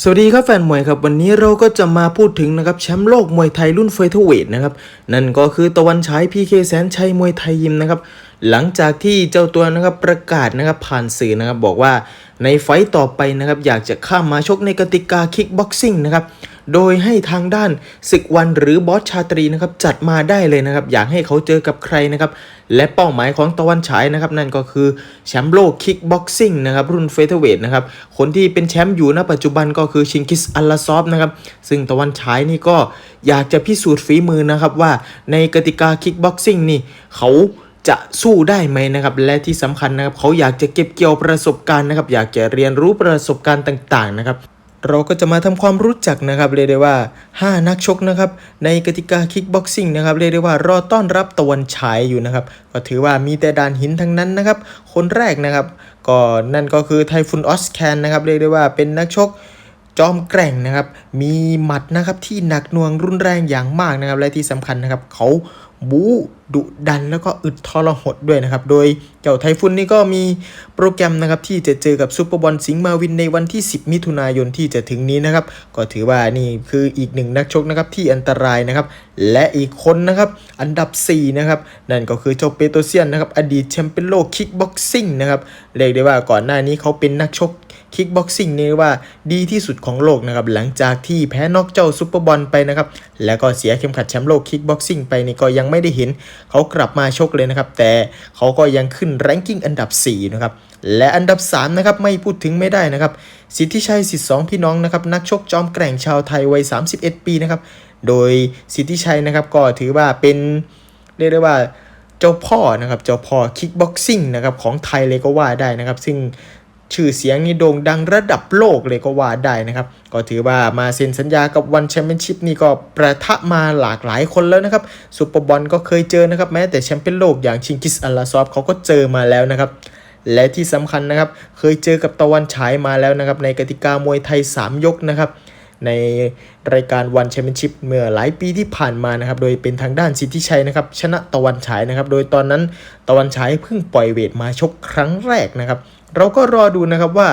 สวัสดีครับแฟนมวยครับวันนี้เราก็จะมาพูดถึงนะครับแชมป์โลกมวยไทยรุ่นเฟเธอร์เวทนะครับนั่นก็คือตะวันฉายพีเคแสนชัยมวยไทยยิมนะครับหลังจากที่เจ้าตัวนะครับประกาศนะครับผ่านสื่อนะครับบอกว่าในไฟต์ต่อไปนะครับอยากจะข้ามมาชกในกติกาคิกบ็อกซิ่งนะครับ โดยให้ทางด้านศึกวันหรือบอสชาตรีนะครับจัดมาได้เลยนะครับ อยากให้เขาเจอกับใครนะครับ และเป้าหมายของตะวันฉายนะครับ นั่นก็คือแชมป์โลกคิกบ็อกซิ่งนะครับ รุ่นเฟเธอร์เวทนะครับ คนที่เป็นแชมป์อยู่ณปัจจุบันก็คือชิงกิสอัลลาซอฟนะครับ ซึ่งตะวันฉายนี่ก็อยากจะพิสูจน์ฝีมือนะครับว่าในกติกาคิกบ็อกซิ่งนี่เขาจะสู้ได้ไหมนะครับ และที่สำคัญนะครับ เขาอยากจะเก็บเกี่ยวประสบการณ์นะครับ อยากจะเรียนรู้ประสบการณ์ต่าง ๆ นะครับ เราก็จะมาทำความรู้จักนะครับเรียกได้ว่า 5 นักชกนะครับในกติกาคิกบ็อกซิ่งนะครับเรียกได้ว่ารอต้อนรับตะวันฉายอยู่นะครับก็ถือว่ามีแต่ดานหินทั้งนั้นนะครับคนแรกนะครับก็นั่นก็คือไทฟุนออสแคนนะครับเรียกได้ว่าเป็นนักชก จอมแกร่งนะครับ มีหมัดนะครับที่หนักหน่วงรุนแรงอย่างมากนะครับ และที่สำคัญนะครับ เขาบูดุดันแล้วก็อึดทรหดด้วยนะครับ โดยเจ้าไทฟุนนี่ก็มีโปรแกรมนะครับที่จะเจอกับซูเปอร์บอลสิงห์มาวินในวันที่ 10 มิถุนายนที่จะถึงนี้นะครับ ก็ถือว่านี่คืออีกหนึ่งนักชกนะครับที่อันตรายนะครับ และอีกคนนะครับอันดับ 4 นะครับ นั่นก็คือเจ้าเปโตเซียนนะครับอดีตแชมเปี้ยนโลกคิกบ็อกซิ่งนะครับเรียกได้ว่าก่อนหน้านี้เขาเป็นนักชก คิกบ็อกซิ่งนี่ว่าดีที่สุดของโลกนะครับหลังจากที่แพ้นอกเจ้าซูเปอร์บอลไปนะครับแล้วก็เสียเข็มขัดแชมป์โลกคิกบ็อกซิ่งไปนี่ก็ยังไม่ได้เห็นเขากลับมาชกเลยนะครับแต่เขาก็ยังขึ้นแรงกิ้งอันดับ4นะครับและอันดับ3นะครับไม่พูดถึงไม่ได้นะครับสิทธิชัยสิทธิสองพี่น้องนะครับนักชกจอมแกร่งชาวไทยวัย 31 ปีนะครับโดยสิทธิชัยนะครับก็ถือว่าเป็นเรียกได้ว่าเจ้าพ่อนะครับเจ้าพ่อคิกบ็อกซิ่งนะครับของไทยเลยก็ว่าได้นะครับ ซึ่ง ชื่อเสียงนี่โด่งดังระดับโลกเลยก็ว่าได้นะครับ ก็ถือว่ามาเซ็นสัญญากับวันแชมเปี้ยนชิพนี่ก็ประทะมาหลากหลายคนแล้วนะครับซูเปอร์บอลก็เคยเจอนะครับ แม้แต่แชมเปี้ยนโลกอย่างชิงกิสอัลลาซอฟเขาก็เจอมาแล้วนะครับและที่สำคัญนะครับ เคยเจอกับตะวันฉายมาแล้วนะครับ ในกติกามวยไทย 3 ยกนะครับ ในรายการวันแชมเปี้ยนชิพเมื่อหลายปีที่ผ่านมานะครับ โดยเป็นทางด้านสิทธิชัยนะครับ ชนะตะวันฉายนะครับ โดยตอนนั้นตะวันฉายเพิ่งปล่อยเวทมาชกครั้งแรกนะครับ เราก็รอดูนะครับว่า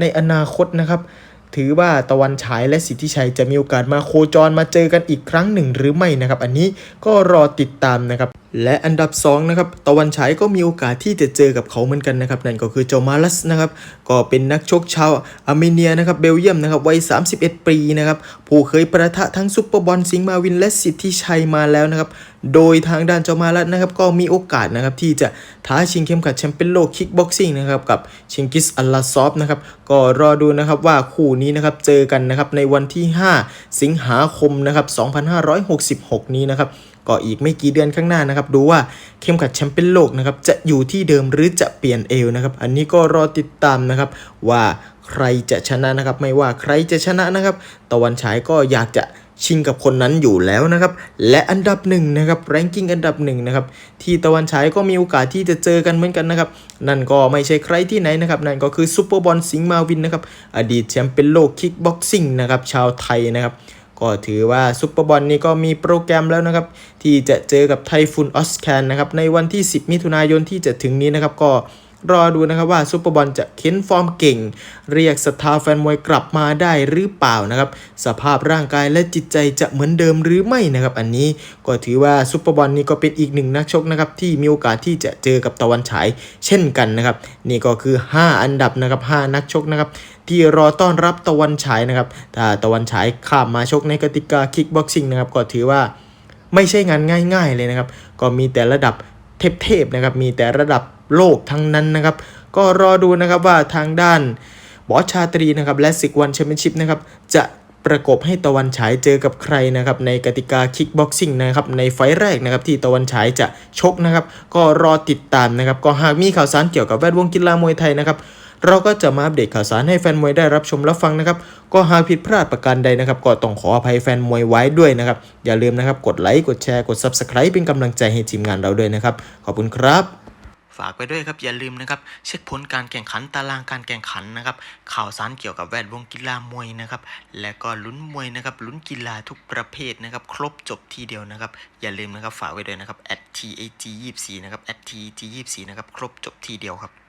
ในอนาคตนะครับ ถือว่าตะวันฉายและสิทธิชัยจะมีโอกาสมาโคจรมาเจอกันอีกครั้งหนึ่งหรือไม่นะครับ อันนี้ก็รอติดตามนะครับ และอันดับ2นะครับตะวันฉายก็มีโอกาสที่จะเจอกับเขาเหมือนกันนะครับนั่นก็คือเจมาลัสนะครับก็เป็นนักชกชาวอาร์เมเนียนะครับเบลเยียมนะครับวัย 31 ปีนะครับผู้เคยประทะทั้งซุปเปอร์บอลสิงห์มาวินและสิทธิชัยมาแล้วนะครับโดยทางด้านเจมาลัสนะครับก็มีโอกาสนะครับที่จะท้าชิงเข้มขัดแชมเปี้ยนโลกคิกบ็อกซิ่งนะครับกับชิงกิสอัลลาซอฟนะครับก็รอดูนะครับว่าคู่นี้นะครับเจอกันนะครับในวันที่ 5 สิงหาคมนะครับ2566 นี้นะครับ ก็อีกไม่กี่เดือนข้างหน้านะครับ ดูว่าเข้มขัดแชมเปี้ยนโลกนะครับจะอยู่ที่เดิมหรือจะเปลี่ยนเอวนะครับ อันนี้ก็รอติดตามนะครับว่าใครจะชนะนะครับ ไม่ว่าใครจะชนะนะครับ ตะวันฉายก็อยากจะชิงกับคนนั้นอยู่แล้วนะครับ และอันดับหนึ่งนะครับแรงกิ้งอันดับหนึ่งนะครับที่ตะวันฉายก็มีโอกาสที่จะเจอกันเหมือนกันนะครับ นั่นก็ไม่ใช่ใครที่ไหนนะครับ นั่นก็คือซูเปอร์บอลสิงห์มาวินนะครับ อดีตแชมป์เปี้ยนโลกคิกบ็อกซิ่งนะครับ ชาวไทยนะครับ ก็ถือว่าซุปเปอร์บอลนี่ก็มีโปรแกรมแล้วนะครับ ที่จะเจอกับไทฟุนออสแคนนะครับในวันที่ 10 มิถุนายนที่จะถึงนี้นะครับก็ รอดูนะครับว่าซุปเปอร์บอลจะเค้นฟอร์มเก่ง เรียกศรัทธาแฟนมวยกลับมาได้หรือเปล่านะครับ สภาพร่างกายและจิตใจจะเหมือนเดิมหรือไม่นะครับ อันนี้ก็ถือว่าซุปเปอร์บอลนี่ก็เป็นอีกหนึ่งนักชกนะครับที่มีโอกาสที่จะเจอกับตะวันฉายเช่นกันนะครับ นี่ก็คือ 5 อันดับนะครับ 5 นักชกนะครับที่รอต้อนรับตะวันฉายนะครับถ้าตะวันฉายข้ามมาชกในกติกาคิกบ็อกซิ่งนะครับก็ถือว่าไม่ใช่งานง่าย ๆ เลยนะครับ ก็มีแต่ระดับเทพๆนะครับ มีแต่ระดับ โลกทั้งนั้นนะครับ ก็รอดูนะครับว่าทางด้านบอสชาตรีนะครับและสิกวันแชมเปี้ยนชิพนะครับจะประกบให้ตะวันฉายเจอกับใครนะครับในกติกาคิกบ็อกซิ่งนะครับในไฟแรกนะครับที่ตะวันฉายจะชกนะครับก็รอติดตามนะครับก็หากมีข่าวสารเกี่ยวกับแวดวงกีฬามวยไทยนะครับเราก็จะมาอัปเดตข่าวสารให้แฟนมวยได้รับชมรับฟังนะครับ ก็หากผิดพลาดประการใดนะครับ ก็ต้องขออภัยแฟนมวยไว้ด้วยนะครับ อย่าลืมนะครับ กดไลค์ กดแชร์ กด Subscribe เป็นกำลังใจให้ทีมงานเราด้วยนะครับ ขอบคุณครับ ฝากไปด้วยครับอย่าลืมนะครับเช็คผลการแข่งขันตารางการแข่งขันนะครับข่าวสารเกี่ยวกับแวดวงกีฬามวยนะครับและก็ลุ้นมวยนะครับลุ้นกีฬาทุกประเภทนะครับครบจบทีเดียวนะครับอย่าลืมนะครับฝากไว้ด้วยนะครับ at tag 24นะครับ at tag 24นะครับครบจบทีเดียวครับ